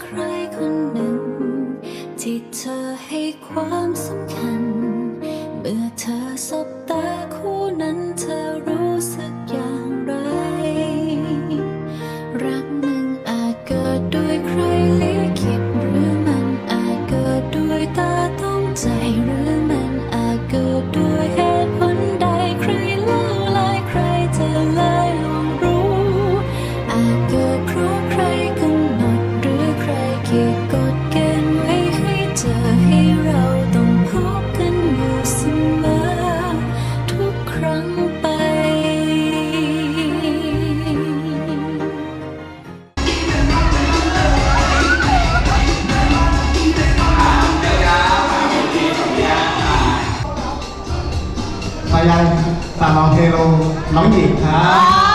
ใครคนหนึ่ง ที่เธอให้ความสำคัญ เมื่อเธอสบตาคู่นั้นเธอรู้สึกอย่างไร รักหนึ่งอาจเกิดด้วยใครลิขิตหรือมันอาจเกิดด้วยตาต้องใจหรือ ยายสาวน้องเทโลน้องหญิงครับ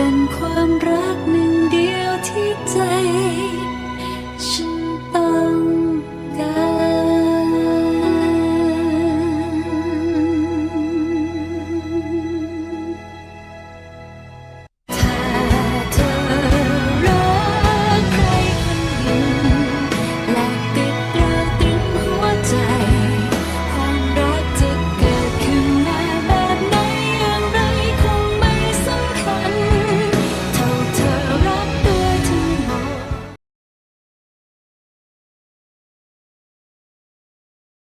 เป็นความรักหนึ่งเดียวที่ใจ